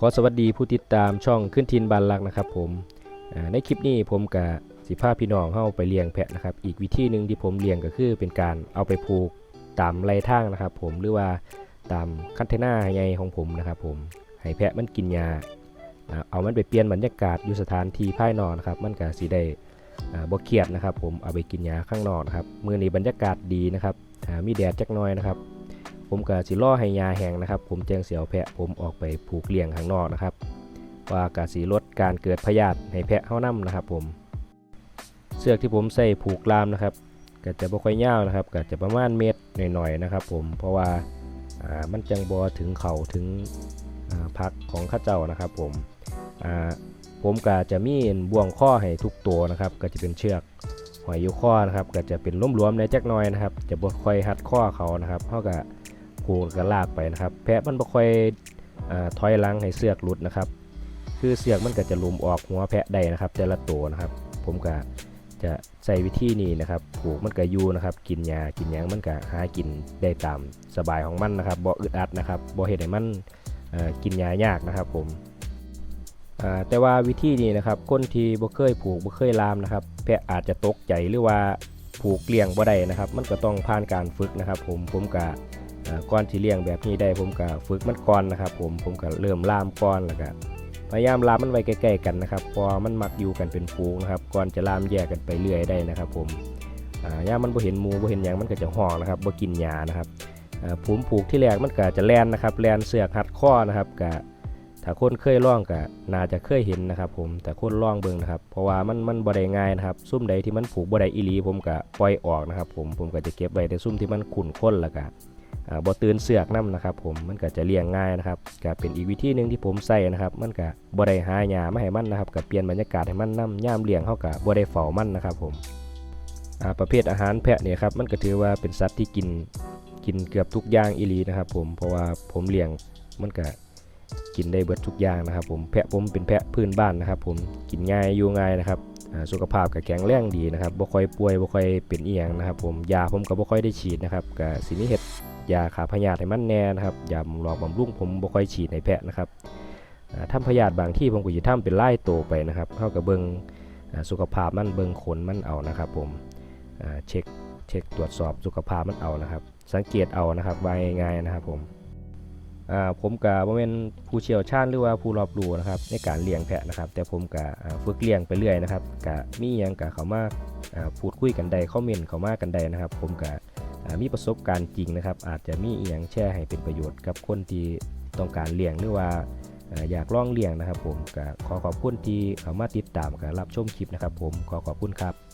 ขอสวัสดีผู้ติดตามช่องขึ้นทินบานลักนะครับผมในคลิปนี้ผมกับสิพาพี่น้องเข้าไปเลี้ยงแพะนะครับ อีกวิธีหนึ่งที่ผมเลี้ยงก็คือเป็นการเอาไปผูกตามไรทางนะครับ ผมหรือว่าตามคันเทน่าใหญ่ของผมนะครับ ผมให้แพะมันกินยาเอามันไปเปลี่ยนบรรยากาศอยู่สถานที่ภายนอกนะครับ มันก็สิได้บ่เครียดนะครับ ผมเอาไปกินยาข้างนอกนะครับมื้อนี้บรรยากาศดีนะครับมีแดดจักน่อยนะครับ ผมก็สิล่อให้ยาแห้งนะครับ ผมแจ้งเสียวแพะผมออกไปผูกเลี้ยงข้างนอกนะครับ ว่ากาสีลดการเกิดพยาธิให้แพะเฮานํนะครับ ผมเสือกที่ผมใส่ผูกลามนะครับก็จะบ่ค่อยยาวนะครับก็จะประมาณเมตรหน่อยๆนะครับ ผมเพราะว่ามันจังบ่ถึงเข่าถึงพักของข้าเจ้านะครับ ผมผมก็จะมีบ่วงข้อให้ทุกตัวนะครับ ก็จะเป็นเชือกหอยอยู่ข้อนะครับ ก็จะเป็นล้มรวมๆในจักหน่อยนะครับ จะบ่ค่อยหัดข้อเขานะครับเฮาก็ ผูกก็ลากไปนะครับ แพะมันบ่ค่อยอถอยลังให้เสือกหลุดนะครับ คือเสือกมันก็จะลุมออกหัวแพะได้นะครับ แต่ละตัวนะครับ ผมก็จะใส่วิธีนี้นะครับผูกมันก็อยู่นะครับ กินยากินยังมันก็หากินได้ตามสบายของมันนะครับบ่อึดอัดนะครับบ่เฮ็ดให้มันกินยายากนะครับ ผมแต่ว่าวิธีนี้นะครับคนที่บ่เคยผูกบ่เคยลามนะครับ แพะอาจจะตกใจหรือว่าผูกเลี้ยงบ่ได้นะครับ มันก็ต้องผ่านการฝึกนะครับ ผมผมก็ ก่อนที่เลี้ยงแบบนี้ได้ผมก็ฝึกมันก่อนนะครับ ผมผมก็เริ่มล่ามก่อนแล้วก็พยายามล่ามมันไว้ใกล้ๆกันนะครับพอมันมักอยู่กันเป็นฟูงนะครับก่อนจะล่ามแยกกันไปเรื่อยได้นะครับ ผมย่ามันบ่เห็นมูบ่เห็นหยังมันก็จะห้องนะครับบ่กินหญ้านะครับผมผูกที่แรกมันก็จะแลนนะครับแลนเสือกหัดข้อนะครับก็ถ้าคนเคยล่องก็น่าจะเคยเห็นนะครับ ผมแต่คนล่องเบิ่งนะครับ เพราะว่ามันมันบ่ได้ง่ายนะครับซุ่มใดที่มันผูกบ่ได้อีลีผมก็ปล่อยออกนะครับ ผมผมก็จะเก็บไว้ในซุ่มที่มันขุ่นข้นแล้วก็ อ่าบ่ตื่นเสือกน้ำนะครับผมมันก็จะเลี้ยงง่ายนะครับก็เป็นอีกวิธีหนึ่งที่ผมใส่นะครับ มันก็บ่ได้หาหญ้ามาให้มันนะครับก็เปลี่ยนบรรยากาศให้มันน้ำย่ามเลี้ยงเฮาก็บ่ได้เฝ้ามันนะครับผมประเภทอาหารแพะเนี่ยครับมันก็ถือว่าเป็นสัตว์ที่กินกินเกือบทุกอย่างอีลีนะครับ ผมเพราะว่าผมเลี้ยงมันก็กินได้เบิดทุกอย่างนะครับ ผมแพะผมเป็นแพะพื้นบ้านนะครับ ผมกินง่ายอยู่ง่ายนะครับสุขภาพก็แข็งแรงดีนะครับบ่ค่อยป่วยบ่ค่อยเป็นเอียงนะครับ ผมยาผมก็บ่ค่อยได้ฉีดนะครับก็สิมีเฮ็ด ยาขาพยาธิให้มันแน่นะครับยาหลอกบำรุงผมบ่ค่อยฉีดให้แพะนะครับอ่าทำพยาธิบางที่ผมก็จะทำเป็นไล่โตไปนะครับเท่ากับเบิงสุขภาพมันเบิงขนมันเอานะครับ ผมเช็คเช็คตรวจสอบสุขภาพมันเอานะครับ สังเกตเอานะครับไว้ง่ายนะครับผมผมกับว่าเป็นผู้เชี่ยวชาญหรือว่าผู้รอบรู้นะครับ ในการเลี้ยงแพะนะครับ แต่ผมกับฝึกเลี้ยงไปเรื่อยนะครับกับมียังกับเขามาอ่าพูดคุยกันได้คอมเมนต์เขามากันได้นะครับ ผมกับ มีประสบการณ์จริงนะครับ อาจจะมีอียงแชร์ให้เป็นประโยชน์กับคนที่ต้องการเลี้ยงหรือว่าอยากล่องเลี้ยงนะครับ ผมขอขอบคุณที่เข้ามาติดตามการรับชมคลิปนะครับ ผมขอขอบคุณครับ